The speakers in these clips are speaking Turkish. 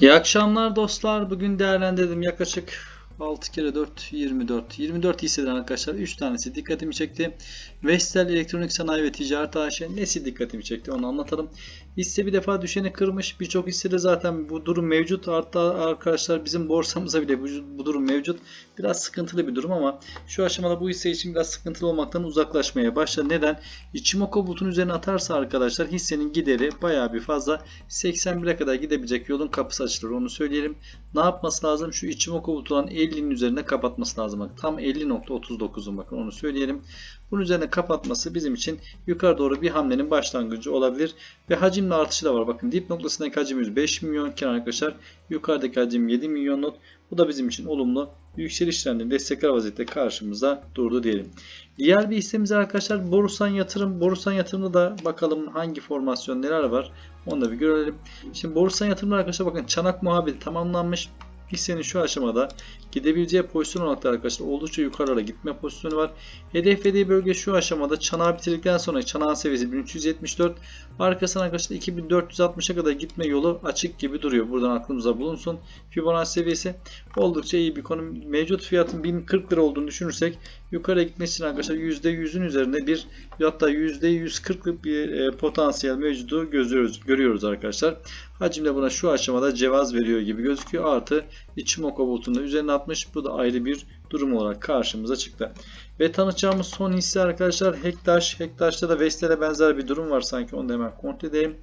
İyi akşamlar dostlar. Bugün değerlendirdim yaklaşık 6 kere 4 24. 24 hisseden arkadaşlar 3 tanesi dikkatimi çekti. Vestel Elektronik Sanayi ve Ticaret AŞ nesi dikkatimi çekti onu anlatalım. Hisse bir defa düşeni kırmış. Birçok hissede zaten bu durum mevcut. Hatta arkadaşlar bizim borsamıza bile bu, bu durum mevcut. Biraz sıkıntılı bir durum ama şu aşamada bu hisse için biraz sıkıntılı olmaktan uzaklaşmaya başladı. Neden? Ichimoku bulutun üzerine atarsa arkadaşlar hissenin gideri bayağı bir fazla 81'e kadar gidebilecek yolun kapısı açılır onu söyleyelim. Ne yapması lazım? Şu Ichimoku bulutunun 50'nin üzerine kapatması lazım. Tam 50.39'un bakın onu söyleyelim. Bunun üzerine kapatması bizim için yukarı doğru bir hamlenin başlangıcı olabilir. Ve hacimli artışı da var. Bakın dip noktasındaki hacim 5 milyon kenar arkadaşlar. Yukarıdaki hacim 7 milyon not. Bu da bizim için olumlu. Yükseliş trendini destekler vaziyette karşımıza durdu diyelim. Diğer bir hissemiz arkadaşlar Borusan Yatırım. Borusan Yatırım'da da bakalım hangi formasyon neler var. Onu da bir görelim. Şimdi Borusan Yatırım'da arkadaşlar bakın çanak muhabbeti tamamlanmış. Hissenin şu aşamada gidebileceği pozisyon olarak da arkadaşlar oldukça yukarılara gitme pozisyonu var. Hedeflediği bölge şu aşamada çanağı bitirdikten sonra çanağın seviyesi 1374. Arkasına arkadaşlar 2460'a kadar gitme yolu açık gibi duruyor. Buradan aklımıza bulunsun. Fibonacci seviyesi oldukça iyi bir konu. Mevcut fiyatın 1040 lira olduğunu düşünürsek yukarı gitmesi için arkadaşlar %100'ün üzerinde bir hatta %140'lık bir e, potansiyel mevcudu gözüyoruz, görüyoruz arkadaşlar. Hacim de buna şu aşamada cevaz veriyor gibi gözüküyor. Artı Ichimoku bulutunda üzerine atmış. Bu da ayrı bir durum olarak karşımıza çıktı. Ve tanıtacağımız son hisse arkadaşlar Hektaş. Hektaş'ta da Vestel'e benzer bir durum var sanki. Onu da hemen kontrol edelim.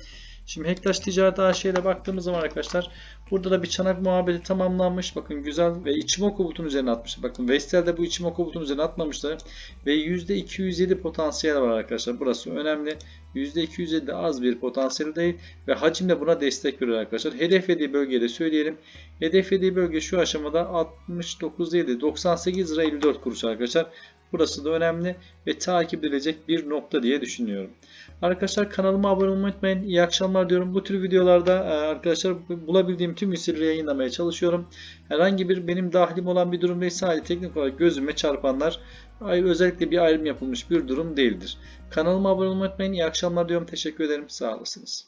Şimdi Hektaş Ticaret AŞ'ye baktığımız zaman arkadaşlar burada da bir çanak muhabbeti tamamlanmış. Bakın güzel ve Ichimoku bulutun üzerine atmış. Bakın Vestel'de bu Ichimoku bulutun üzerine atmamışlar. Ve %207 potansiyel var arkadaşlar. Burası önemli. %207 az bir potansiyel değil ve hacim de buna destek veriyor arkadaşlar. Hedeflediği bölgede söyleyelim. Hedeflediği bölge şu aşamada 69 değil 98 lira 54 kuruş arkadaşlar. Burası da önemli ve takip edilecek bir nokta diye düşünüyorum. Arkadaşlar kanalıma abone olmayı unutmayın. İyi akşamlar diyorum. Bu tür videolarda e, arkadaşlar bulabildiğim tüm hisseleri yayınlamaya çalışıyorum. Herhangi bir benim dahilim olan bir durum değil. Sadece teknik olarak gözüme çarpanlar özellikle bir ayrım yapılmış bir durum değildir. Kanalıma abone olmayı unutmayın. İyi akşamlar diyorum. Teşekkür ederim. Sağ olasınız.